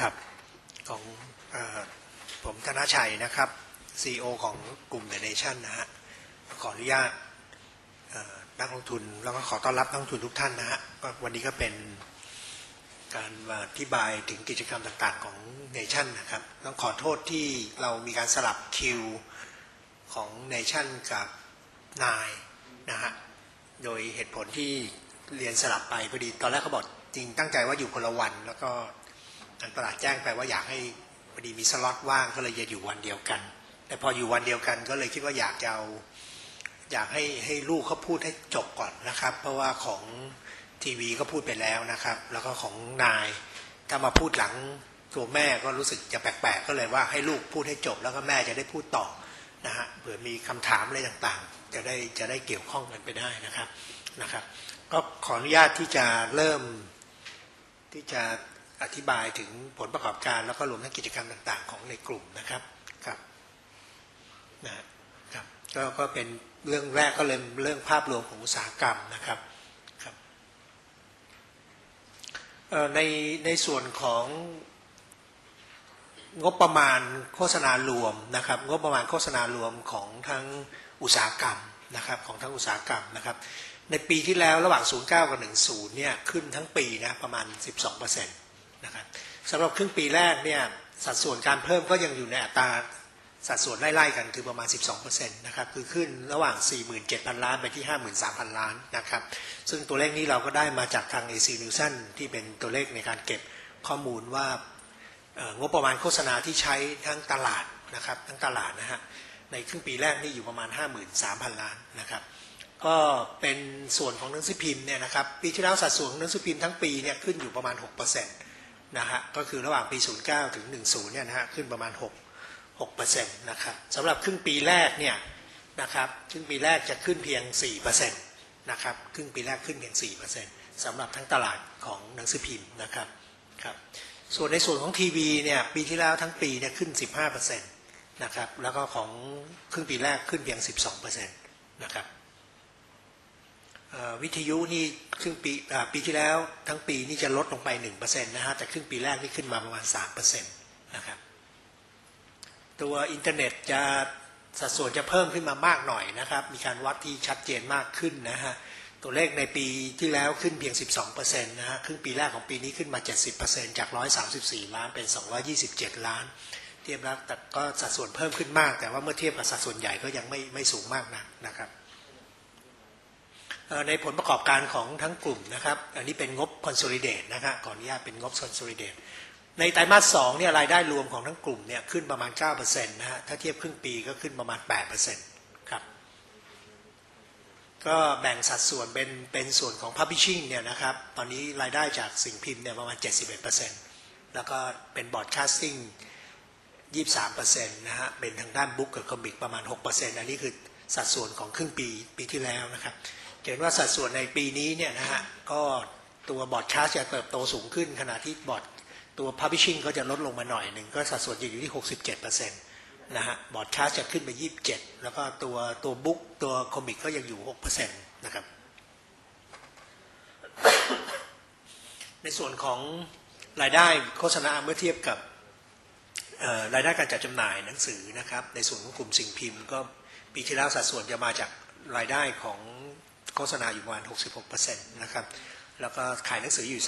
ครับ ของออผมธนชัยนะครับ CEO ของกลุ่ม The Nation นะฮะขออนุญาตนักลงทุนแล้วก็ขอต้อนรับนักลงทุนทุกท่านนะฮะก็วันนี้ก็เป็นการมาอธิบายถึงกิจกรรมต่างๆของ Nation นะครับต้องขอโทษที่เรามีการสลับคิวของ Nation กับนายนะฮะโดยเหตุผลที่เรียนสลับไปพอดีตอนแรกเขาบอกจริงตั้งใจว่าอยู่คนละวัน แล้วก็ ทางตลาดแจ้งไปว่าอยากให้พอดีมีสล็อตว่างก็เลยจะอยู่วันเดียวกัน แต่พออยู่วันเดียวกันก็เลยคิดว่าอยากจะเอาอยากให้ให้ลูกเขาพูดให้จบก่อนนะครับ เพราะว่าของทีวีก็พูดไปแล้วนะครับ แล้วก็ของนายถ้ามาพูดหลังตัวแม่ก็รู้สึกจะแปลกๆ ก็เลยว่าให้ลูกพูดให้จบ แล้วก็แม่จะได้พูดต่อนะฮะเผื่อมีคำถามอะไรต่างๆ จะได้จะได้เกี่ยวข้องกันไปได้นะครับนะครับ ก็ขออนุญาตที่จะเริ่มที่จะ อธิบายถึงผลประกอบการแล้วก็รวมทั้งกิจกรรมต่าง ๆ ของในกลุ่มนะครับครับนะครับก็ก็เป็นเรื่องแรกก็เลยเรื่องภาพรวมของอุตสาหกรรมนะครับครับในในส่วนของงบประมาณโฆษณารวมนะครับ งบประมาณโฆษณารวมของทั้งอุตสาหกรรมนะครับของทั้งอุตสาหกรรมนะครับ ในปีที่แล้วระหว่าง 09 กับ 10 เนี่ยขึ้นทั้งปีนะประมาณ 12%นะครับสำหรับครึ่งปีแรกเนี่ยสัดส่วนการเพิ่มก็ยังอยู่ในอัตราสัดส่วนไล่ๆกันคือประมาณ 12%นะครับคือขึ้นระหว่าง 47,000 ล้านไปที่ 53,000 ล้านนะครับซึ่งตัวเลขนี้เราก็ได้มาจากทาง AC Nielsen ที่เป็นตัวเลขในการเก็บข้อมูลว่างบประมาณโฆษณาที่ใช้ทั้งตลาดนะครับทั้งตลาดนะฮะในครึ่งปีแรกนี่อยู่ประมาณ 53,000 ล้านนะครับก็เป็นส่วนของหนังสือพิมพ์เนี่ยนะครับปีที่แล้วสัดส่วนของหนังสือพิมพ์ทั้งปีเนี่ยขึ้นอยู่ประมาณ 6% นะฮะก็คือระหว่างปี 09 ถึง 10 เนี่ยนะฮะขึ้นประมาณ 6 6%นะครับสำหรับครึ่งปีแรกเนี่ยนะครับครึ่งปีแรกจะขึ้นเพียง 4%นะครับครึ่งปีแรกขึ้นเพียง 4%สำหรับทั้งตลาดของหนังสือพิมพ์นะครับครับส่วนในส่วนของทีวีเนี่ยปีที่แล้วทั้งปีเนี่ยขึ้น 15%นะครับแล้วก็ของครึ่งปีแรกขึ้นเพียง 12%นะครับ วิทยุนี่ครึ่งปีปีที่แล้วทั้งปีนี่จะลดลงไป1%นะฮะแต่ครึ่งปีแรกนี่ขึ้นมาประมาณ3%นะครับตัวอินเทอร์เน็ตจะสัดส่วนจะเพิ่มขึ้นมามากหน่อยนะครับ มีการวัดที่ชัดเจนมากขึ้นนะฮะตัวเลขในปีที่แล้วขึ้นเพียง 12%นะฮะครึ่งปีแรกของปีนี้ขึ้นมา 70%จาก 134 ล้านเป็น 227 ล้าน เทียบแล้วแต่ก็สัดส่วนเพิ่มขึ้นมาก แต่ว่าเมื่อเทียบกับสัดส่วนใหญ่ก็ยังไม่ไม่สูงมากนักนะครับ ในผลประกอบการของทั้งกลุ่มนะครับ อันนี้เป็นงบ consolidate นะครับขออนุญาตเป็นงบ consolidate ในไตรมาส2เนี่ยรายได้รวมของทั้งกลุ่มเนี่ยขึ้นประมาณ9%นะฮะถ้าเทียบครึ่งปีก็ขึ้นประมาณ8%ครับก็แบ่งสัดส่วนเป็นเป็นส่วนของ Publishing เนี่ยนะครับตอนนี้รายได้จากสิ่งพิมพ์เนี่ยประมาณ 71%แล้วก็เป็น Broadcasting 23%นะฮะเป็นทางด้านบุ๊กกับคอมิกประมาณ 6%อันนี้คือสัดส่วนของครึ่งปีปีที่แล้วนะครับ เห็นว่าสัดส่วนในปีนี้เนี่ยนะฮะก็ตัวบอร์ดคาสจะเติบโตสูงขึ้น ขณะที่บอร์ดตัว Publishing ก็จะลดลงมาหน่อยหนึ่งก็สัดส่วนจะอยู่ที่ 67%นะฮะบอร์ดคาสจะขึ้นไป 27 แล้วก็ตัวตัวบุ๊กตัวคอมิกก็ยังอยู่ 6%นะครับ ในส่วนของรายได้โฆษณาเมื่อเทียบกับรายได้การจัดจำหน่ายหนังสือนะครับ ในส่วนของกลุ่มสิ่งพิมพ์ ก็ปีที่แล้วสัดส่วนจะมาจากรายได้ของ โฆษณาอยู่ประมาณ 66%นะครับแล้วก็ขายหนังสืออยู่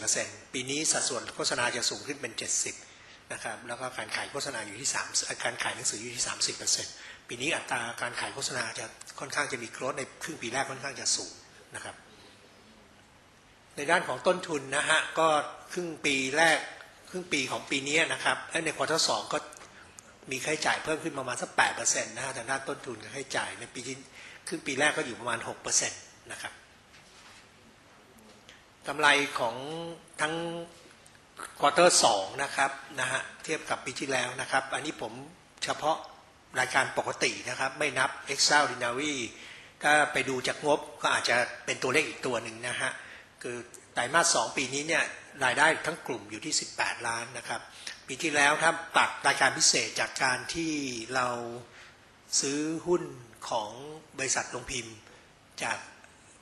3-4%ปีนี้สัดส่วนโฆษณาจะสูงขึ้นเป็น 70นะครับแล้วก็การขายโฆษณาอยู่ที่3การขายหนังสืออยู่ที่ 30%ปีนี้อัตราการขายโฆษณาจะค่อนข้างจะมีโกรธในครึ่งปีแรกค่อนข้างจะสูงนะครับในด้านของต้นทุนนะฮะก็ครึ่งปีแรกครึ่งปีของปีนี้นะครับและในควอเตอร์สองก็มีค่าใช้จ่ายเพิ่มขึ้นประมาณสักแปดเปอร์เซ็นต์นะฮะทางด้านต้นทุนกับค่าใช้จ่ายในปีที่ ครึ่งปีแรกก็อยู่ประมาณหกเปอร์เซ็นต์นะครับกำไรของทั้งควอเตอร์สองนะครับนะฮะเทียบกับปีที่แล้วนะครับ อันนี้ผมเฉพาะรายการปกตินะครับ ไม่นับ extraordinary ถ้าไปดูจากงบก็อาจจะเป็นตัวเลขอีกตัวหนึ่งนะฮะ คือไตรมาสสองปีนี้เนี่ยรายได้ทั้งกลุ่มอยู่ที่ 18 ล้านนะครับ ปีที่แล้วถ้าตัดรายการพิเศษจากการที่เราซื้อหุ้น ของบริษัทลงพิมพ์ จาก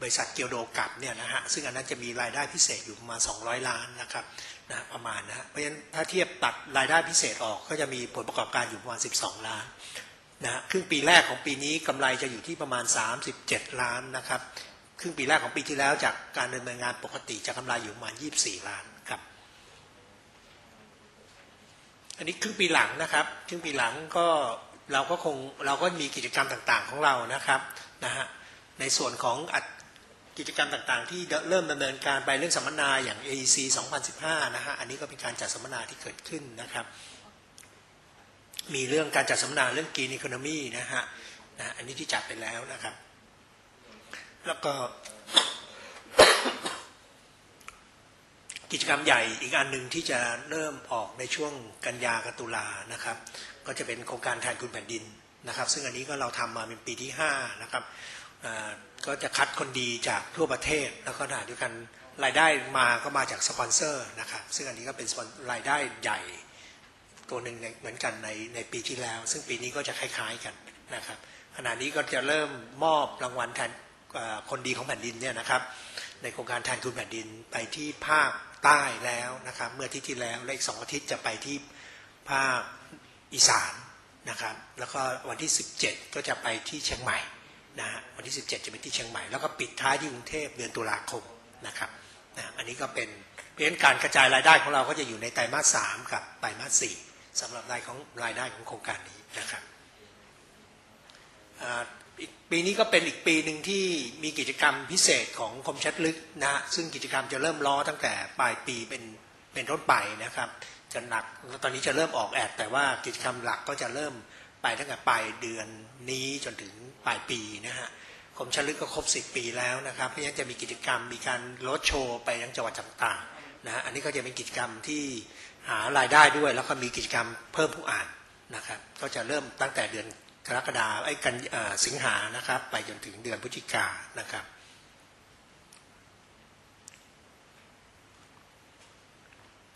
บริษัทเกียวโดกับเนี่ยนะฮะซึ่งอันนั้นจะมีรายได้พิเศษอยู่ประมาณ 200 ล้านนะครับนะประมาณนะเพราะฉะนั้นถ้าเทียบตัดรายได้พิเศษออกก็จะมีผลประกอบการอยู่ประมาณ 12 ล้านนะครึ่งปีแรกของปีนี้กำไรจะอยู่ที่ประมาณ 37 ล้านนะครับครึ่งปีแรกของปีที่แล้วจากการดำเนินงานปกติจะกำไรอยู่ประมาณ 24 ล้านครับ อันนี้ครึ่งปีหลังนะครับ ครึ่งปีหลังก็ เราก็คงเราก็มีกิจกรรมต่างๆของเรานะครับนะฮะในส่วนของกิจกรรมต่างๆ ที่เริ่มดำเนินการไปเรื่องสัมมนาอย่าง AEC 2015 นะฮะอันนี้ก็เป็นการจัดสัมมนาที่เกิดขึ้นนะครับ มีเรื่องการจัดสัมมนาเรื่อง Green Economy นะฮะนะอันนี้ที่จัดไปแล้วนะครับ แล้วก็ กิจกรรมใหญ่อีกอันหนึ่งที่จะเริ่มออกในช่วงกันยากับตุลานะครับ ก็จะเป็นโครงการแทนคุณแผ่นดินนะครับ ซึ่งอันนี้ก็เราทำมาเป็นปีที่5นะครับก็จะคัดคนดีจากทั่วประเทศแล้วก็ขณะเดียวกันรายได้มาก็มาจากสปอนเซอร์นะครับ ซึ่งอันนี้ก็เป็นรายได้ใหญ่ตัวหนึ่งเหมือนกันในในปีที่แล้ว ซึ่งปีนี้ก็จะคล้าย ๆกันนะครับขณะนี้ก็จะเริ่มมอบรางวัลแทนคนดีของแผ่นดินเนี่ยนะครับ ในโครงการแทนคุณแผ่นดินไปที่ภาคใต้แล้วนะครับเมื่ออาทิตย์ที่แล้วและอีกสองอาทิตย์จะไปที่ภาคอีสานนะครับ แล้วก็วันที่ 17 ก็จะไปที่เชียงใหม่นะฮะวันที่ 17 จะไปที่เชียงใหม่ แล้วก็ปิดท้ายที่กรุงเทพเดือนตุลาคมนะครับนะอันนี้ก็เป็นเพราะฉะนั้นการกระจายรายได้ของเราก็จะอยู่ในไตรมาสสามกับไตรมาสสี่สำหรับรายของรายได้ของโครงการนี้นะครับ อีกปีนี้ก็เป็นอีกปีหนึ่งที่มีกิจกรรมพิเศษของคมชัดลึกนะฮะซึ่งกิจกรรมจะเริ่มล้อตั้งแต่ปลายปีเป็นเป็นต้นไปนะครับ จะหนักตอนนี้จะเริ่มออกแอดแต่ว่ากิจกรรมหลักก็จะเริ่มไปตั้งแต่ปลายเดือนนี้จนถึงปลายปีนะฮะคมชัดลึกก็ครบ 10 ปีแล้วนะครับเพราะฉะนั้นจะมีกิจกรรมมีการรถโชว์ไปยังจังหวัดต่างๆนะฮะอันนี้ก็จะเป็นกิจกรรมที่หารายได้ด้วย แล้วก็มีกิจกรรมเพิ่มผู้อ่านนะครับ ก็จะเริ่มตั้งแต่เดือน กรกฎาไอ้กันสิงหานะครับ ไปจนถึงเดือนพฤศจิกานะครับ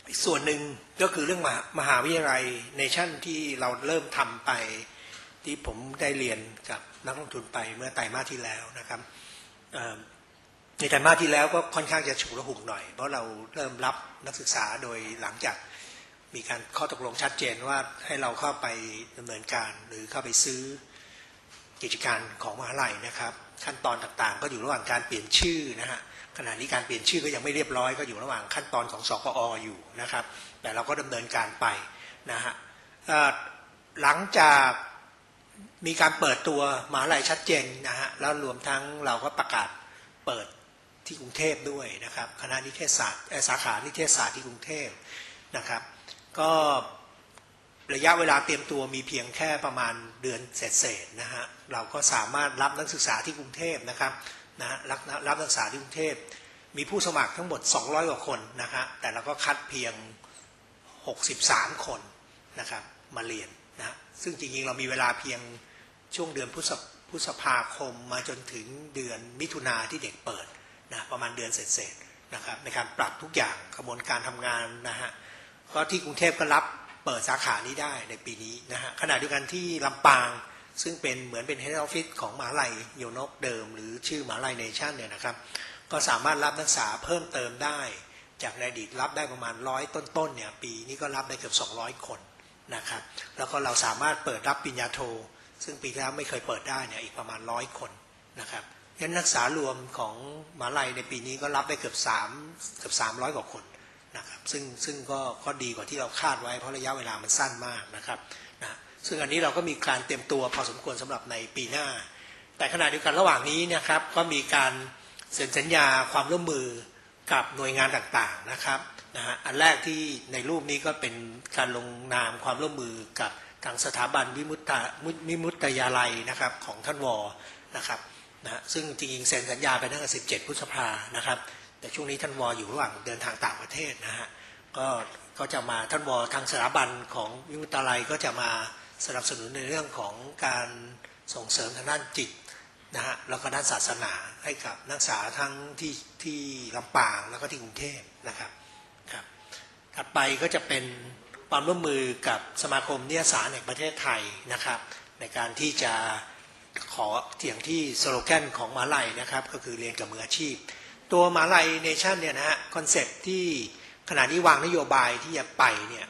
อีกส่วนหนึ่งก็คือเรื่องมหามหาวิทยาลัยเนชั่นที่เราเริ่มทำไปที่ผมได้เรียนกับนักลงทุนไปเมื่อไตรมาสที่แล้วนะครับในไตรมาสที่แล้วก็ค่อนข้างจะฉุกระหุกหน่อย เพราะเราเริ่มรับนักศึกษาโดยหลังจาก มีการข้อตกลงชัดเจนว่าให้เราเข้าไปดำเนินการหรือเข้าไปซื้อกิจการของมหาลัยนะครับ ขั้นตอนต่างๆ ก็อยู่ระหว่างการเปลี่ยนชื่อนะฮะขณะนี้การเปลี่ยนชื่อก็ยังไม่เรียบร้อยก็อยู่ระหว่างขั้นตอนของสกออยู่นะครับ แต่เราก็ดำเนินการไปนะฮะหลังจากมีการเปิดตัวมหาลัยชัดเจนนะฮะแล้วรวมทั้งเราก็ประกาศเปิดที่กรุงเทพด้วยนะครับ คณะนิเทศศาสตร์สาขานิเทศศาสตร์ที่กรุงเทพนะครับ ก็ระยะเวลาเตรียมตัวมีเพียงแค่ประมาณเดือนเศษๆนะฮะเราก็สามารถรับนักศึกษาที่กรุงเทพนะครับนะรับรับนักศึกษาที่กรุงเทพมีผู้สมัครทั้งหมด 200 กว่าคนนะฮะแต่เราก็คัดเพียง 63 คนนะครับมาเรียนนะซึ่งจริงๆเรามีเวลาเพียงช่วงเดือนพฤษภพฤษภาคมมาจนถึงเดือนมิถุนาที่เด็กเปิดนะประมาณเดือนเศษๆนะครับในการปรับทุกอย่างกระบวนการทำงานนะฮะ ก็ที่กรุงเทพก็รับเปิดสาขานี้ได้ในปีนี้นะฮะขณะเดียวกันที่ลำปางซึ่งเป็นเหมือนเป็น head office ของมหาลัยโยนกเดิม หรือชื่อมหาลัยเนชั่นเนี่ยนะครับ ก็สามารถรับนักศึกษาเพิ่มเติมได้ จากในอดีตรับได้ประมาณร้อยต้นๆเนี่ยปีนี้ก็รับได้เกือบ 200 คนนะครับแล้วก็เราสามารถเปิดรับปริญญาโท ซึ่งปีที่แล้วไม่เคยเปิดได้เนี่ยอีกประมาณร้อยคนนะครับงั้นนักศึกษารวมของมหาลัยในปีนี้ก็รับได้เกือบ3เกือบ300 กว่าคน นะครับซึ่งซึ่งก็ก็ดีกว่าที่เราคาดไว้เพราะระยะเวลามันสั้นมากนะครับนะซึ่งอันนี้เราก็มีการเตรียมตัวพอสมควรสำหรับในปีหน้า แต่ขณะเดียวกันระหว่างนี้นะครับก็มีการเซ็นสัญญาความร่วมมือกับหน่วยงานต่างๆนะครับนะฮะอันแรกที่ในรูปนี้ก็เป็นการลงนามความร่วมมือกับทางสถาบันวิมุตตาวิมุตตยาลัยนะครับของท่านวอนะครับนะซึ่งจริงๆเซ็นสัญญาไปตั้งแต่17 พฤษภานะครับ แต่ช่วงนี้ท่านวออยู่ระหว่างเดินทางต่างประเทศนะฮะก็ก็จะมาท่านวอทางสถาบันของวิมุตตาลัยก็จะมาสนับสนุนในเรื่องของการส่งเสริมทางด้านจิตนะฮะแล้วก็ด้านศาสนาให้กับนักศึกษาทั้งที่ที่ลำปางแล้วก็ที่กรุงเทพนะครับครับถัดไปก็จะเป็นความร่วมมือกับสมาคมนิยสารแห่งประเทศไทยนะครับ ในการที่จะขออย่างที่สโลแกนของมาลัยนะครับ ก็คือเรียนกับมืออาชีพ ตัวมหาลัยเนชั่นเนี่ยนะฮะคอนเซปที่ขณะนี้วางนโยบายที่จะไปเนี่ย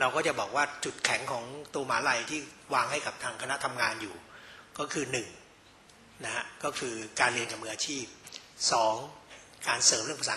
เราก็จะบอกว่าจุดแข็งของตัวมหาลัยที่วางให้กับทางคณะทำงานอยู่ ก็คือหนึ่งนะฮะก็คือการเรียนกับมืออาชีพสองการเสริมเรื่องภาษา